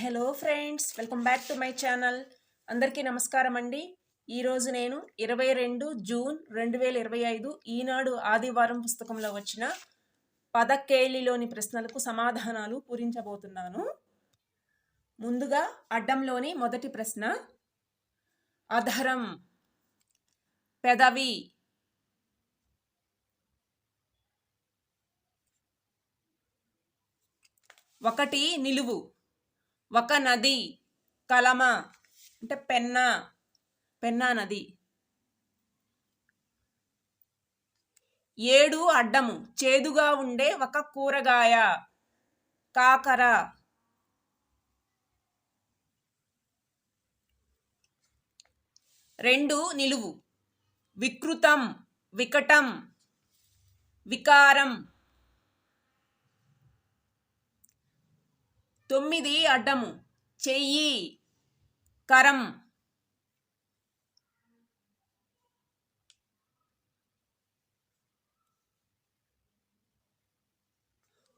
Hello friends welcome back to my channel అందరికీ నమస్కారం అండి. ఈరోజు నేను ఇరవై రెండు జూన్ రెండు వేల ఇరవై ఐదు ఈనాడు ఆదివారం పుస్తకంలో వచ్చిన పదకేళిలోని ప్రశ్నలకు సమాధానాలు పూరించబోతున్నాను. ముందుగా అడ్డంలోని మొదటి ప్రశ్న అధరం పెదవి ఒకటి నిలువు. ఒక నది కలమ అంటే పెన్నా పెన్నా నది. ఏడు అడ్డము చేదుగా ఉండే ఒక కూరగాయ కాకర. రెండు నిలువు వికృతం వికటం వికారం. తొమ్మిది అడ్డము. చెయ్యి. కరం.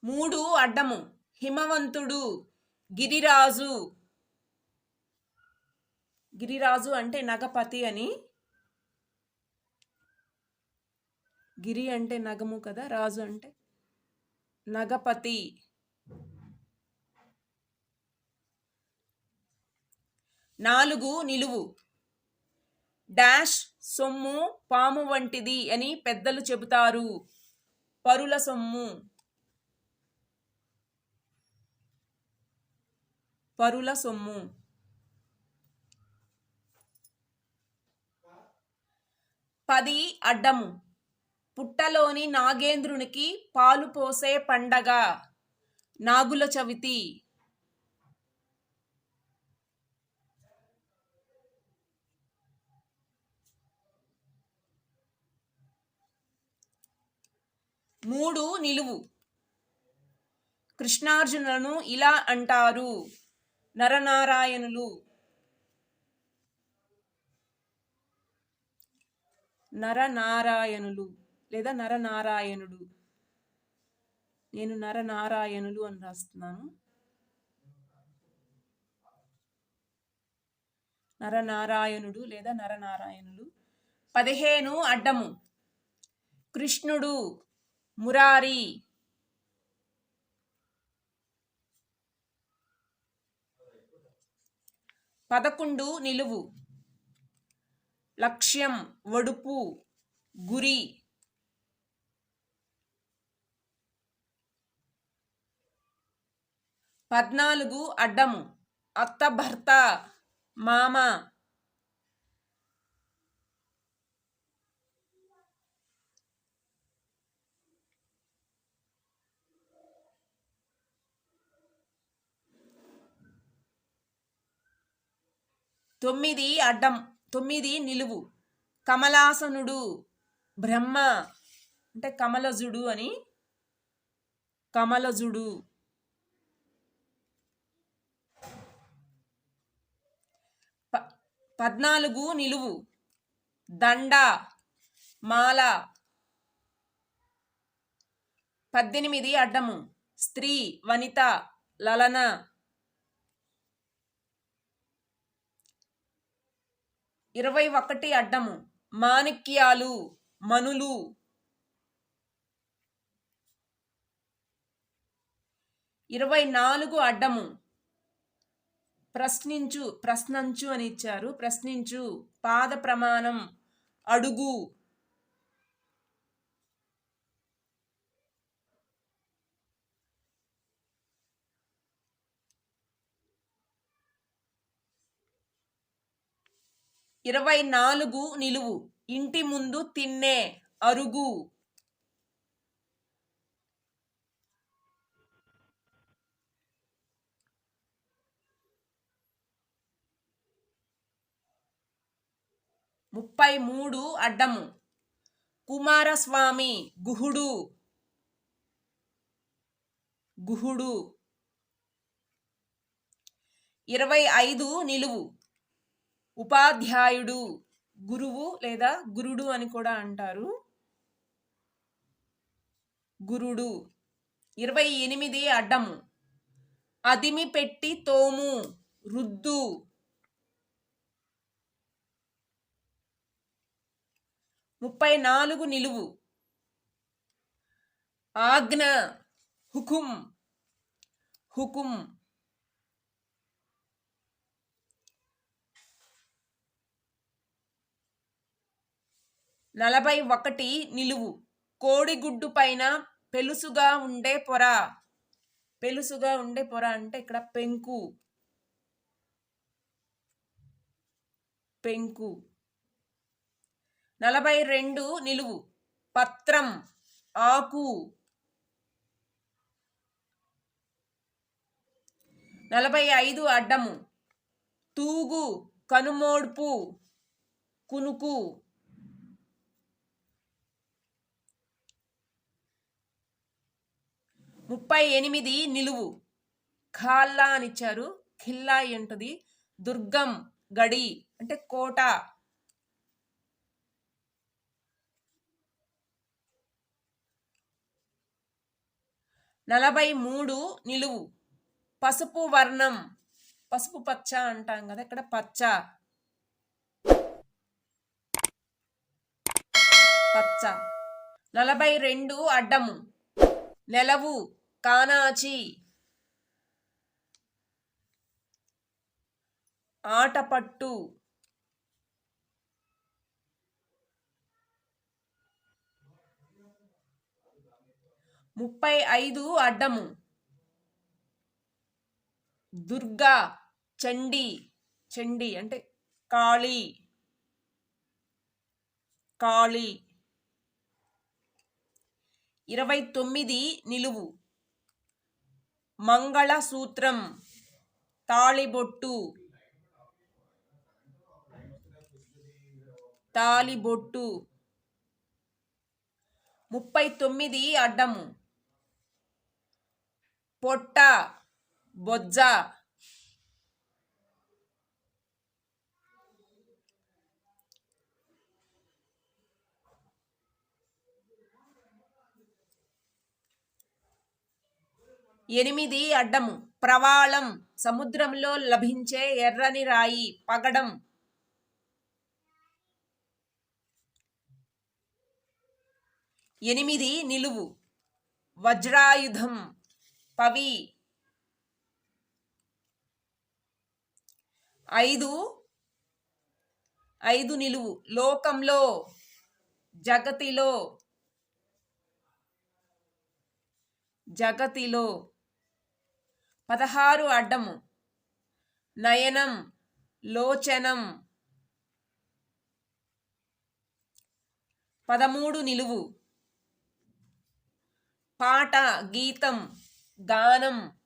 మూడు అడ్డము. హిమవంతుడు. గిరిరాజు. గిరిరాజు అంటే నగపతి అని. గిరి అంటే నగము కదా రాజు అంటే నగపతి. నాలుగు నిలువు. డాష్ సొమ్ము పాము వంటిది అని పెద్దలు చెబుతారు. పరుల సొమ్ము. పరుల సొమ్ము. పది అడ్డము. పుట్టలోని నాగేంద్రునికి పాలు పోసే పండగ. నాగుల చవితి. మూడు నిలువు. కృష్ణార్జునులను ఇలా అంటారు. నరనారాయణులు. నరనారాయణులు లేదా నరనారాయణుడు. నేను నరనారాయణులు అని రాస్తున్నాను. నరనారాయణుడు లేదా నరనారాయణులు. పదిహేను అడ్డము. కృష్ణుడు. మురారి. పదకొండు నిలువు. లక్ష్యం వడుపు గురి. పద్నాలుగు అడ్డము. అత్త భర్త మామ. తొమ్మిది అడ్డం తొమ్మిది నిలువు. కమలాసనుడు బ్రహ్మ. అంటే కమలజుడు అని. కమలజుడు. ప పద్నాలుగు నిలువు. దండ మాల. పద్దెనిమిది అడ్డము. స్త్రీ వనిత లలన. ఇరవై ఒకటి అడ్డము. మాణిక్యాలు మనులు. ఇరవై నాలుగు అడ్డము. ప్రశ్నించు ప్రశ్నంచు అని ఇచ్చారు. ప్రశ్నించు. పాద ప్రమాణం. అడుగు. ఇరవై నాలుగు నిలువు. ఇంటి ముందు తిన్నే అరుగు. ముప్పై మూడు అడ్డము. కుమారస్వామి గుహుడు. గుహుడు. ఇరవై ఐదు నిలువు. ఉపాధ్యాయుడు గురువు లేదా గురుడు అని కూడా అంటారు. గురుడు. ఇరవై ఎనిమిది అడ్డము. అదిమి పెట్టి తోము రుద్దు. ముప్పై నాలుగు నిలువు. ఆజ్ఞ హుకుం. హుకుం. నలభై ఒకటి నిలువు. కోడిగుడ్డు పైన పెలుసుగా ఉండే పొర. పెలుసుగా ఉండే పొర అంటే ఇక్కడ పెంకు. పెంకు. నలభై రెండు నిలువు. పత్రం. ఆకు. నలభై ఐదు అడ్డము. తూగు కనుమోడ్పు కునుకు. ముప్పై ఎనిమిది నిలువు. ఖాల్లా అని ఇచ్చారు. ఖిల్లా ఏంటది దుర్గం గడి అంటే కోట. నలభై మూడు నిలువు. పసుపు వర్ణం. పసుపు పచ్చ అంటాం కదా ఇక్కడ పచ్చ. పచ్చ. నలభై రెండు అడ్డము. నెలవు. కానాచి. ఆటపట్టు. ముప్పై ఐదు అడ్డము. దుర్గా చండి చండి అంటే కాళీ. కాళీ. ఇరవై తొమ్మిది నిలువు. మంగళసూత్రం. తాళిబొట్టు. తాలిబొట్టు ముప్పై తొమ్మిది అడ్డము. పొట్ట బొజ్జ. ఎనిమిది అడ్డము. ప్రవాళం సముద్రంలో లభించే ఎర్రని రాయి పగడం. ఎనిమిది నిలువు. వజ్రాయుధం పవి. ఐదు ఐదు నిలువు. లోకంలో జగతిలో జగతిలో. పదహారు అడ్డము. నయనం లోచనం. పదమూడు నిలువు. పాట గీతం గానం.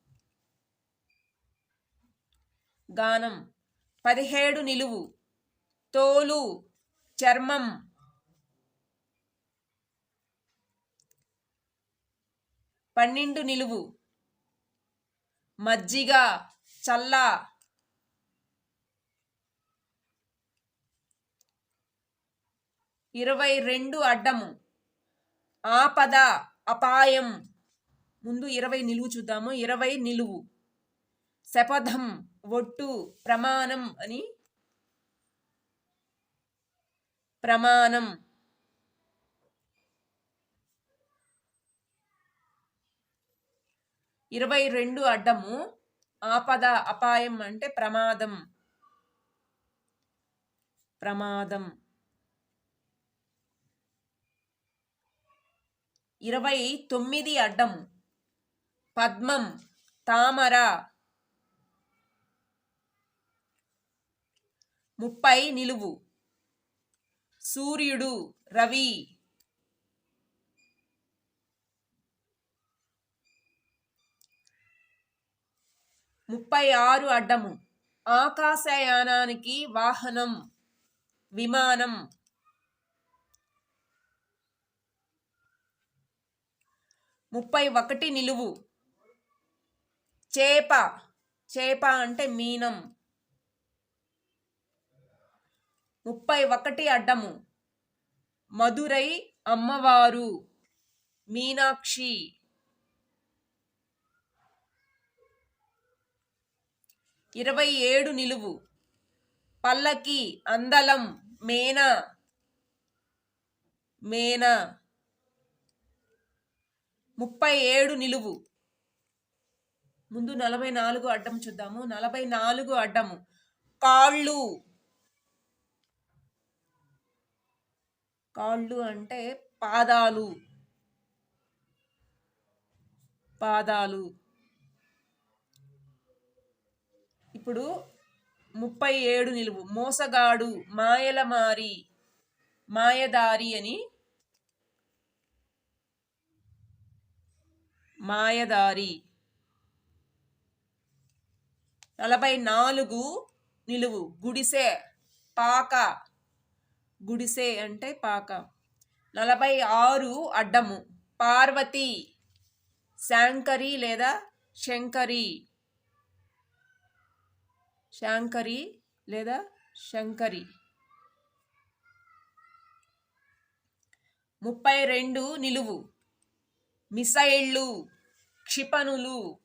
గానం. పదిహేడు నిలువు. తోలు చర్మం. పన్నెండు నిలువు. మజ్జిగ చల్ల. ఇరవై రెండు అడ్డము. ఆపద అపాయం. ముందు ఇరవై నిలువు చూద్దాము. ఇరవై నిలువు. శపథం ఒట్టు ప్రమాణం అని. ప్రమాణం. ఇరవై రెండు అడ్డము ఆపద అపాయం అంటే ప్రమాదం. ప్రమాదం. ఇరవై తొమ్మిది అడ్డం పద్మం తామర. ముప్పై నిలువు. సూర్యుడు రవి. ముప్పై ఆరు అడ్డము. ఆకాశయానానికి వాహనం విమానం. ముప్పై ఒకటి నిలువు. చేప. చేప అంటే మీనం. ముప్పై ఒకటి అడ్డము. మధురై అమ్మవారు. మీనాక్షి. ఇరవై ఏడు నిలువు. పల్లకి అందలం మేన మేన. ముప్పై ఏడు నిలువు. ముందు నలభై నాలుగు అడ్డం చూద్దాము. నలభై నాలుగు అడ్డము కాళ్ళు. కాళ్ళు అంటే పాదాలు. పాదాలు. ఇప్పుడు ముప్పై ఏడు నిలువు. మోసగాడు మాయలమారి మాయదారి అని మాయదారి. నలభై నాలుగు నిలువు. గుడిసె పాక. గుడిసె అంటే పాక. నలభై ఆరు అడ్డము. పార్వతి శాంకరి లేదా శంకరి. శాంకరి లేదా శంకరి. ముప్పై రెండు నిలువు. మిసైళ్ళు క్షిపణులు.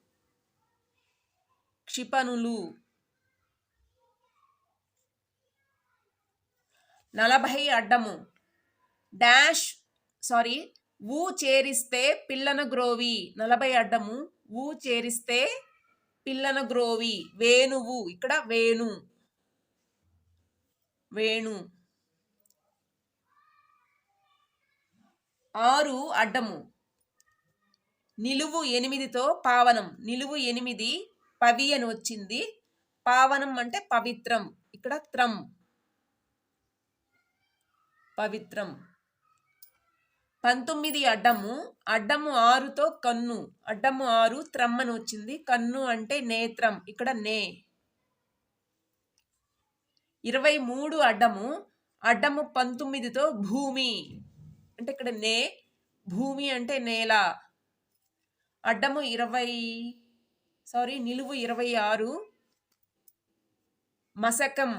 క్షిపణులు. నలభై అడ్డము. డాష్ సారీ ఊ చేరిస్తే పిల్లన గ్రోవి. నలభై అడ్డము. ఊ చేరిస్తే పిల్లన గ్రోవి వేణువు ఇక్కడ వేణు వేణు. ఆరు అడ్డము. నిలువు ఎనిమిదితో పావనం. నిలువు ఎనిమిది పవి అని వచ్చింది. పావనం అంటే పవిత్రం. ఇక్కడ త్రం. పవిత్రం. పంతొమ్మిది అడ్డము అడ్డము ఆరుతో కన్ను అడ్డము ఆరు త్రమ్మని వచ్చింది. కన్ను అంటే నేత్రం ఇక్కడ నే. ఇరవై మూడు అడ్డము అడ్డము పంతొమ్మిదితో భూమి అంటే ఇక్కడ నే భూమి అంటే నేల. అడ్డము ఇరవై సారీ నిలువు ఇరవై ఆరు మసకం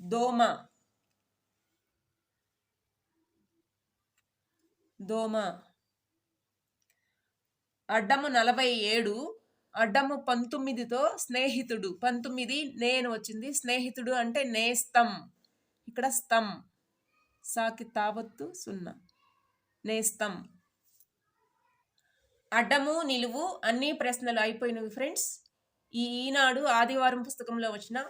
దోమ. దోమ. అడ్డము నలభై ఏడు అడ్డము పంతొమ్మిదితో స్నేహితుడు. పంతొమ్మిది నేను వచ్చింది. స్నేహితుడు అంటే నేస్తం. ఇక్కడ స్తం. సాకి తావత్తు సున్నా. నేస్తం. అడ్డము నిలువు అన్ని ప్రశ్నలు అయిపోయినవి ఫ్రెండ్స్. ఈ ఈనాడు ఆదివారం పుస్తకంలో వచ్చిన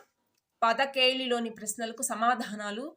పదకేళిలోని ప్రశ్నలకు సమాధానాలు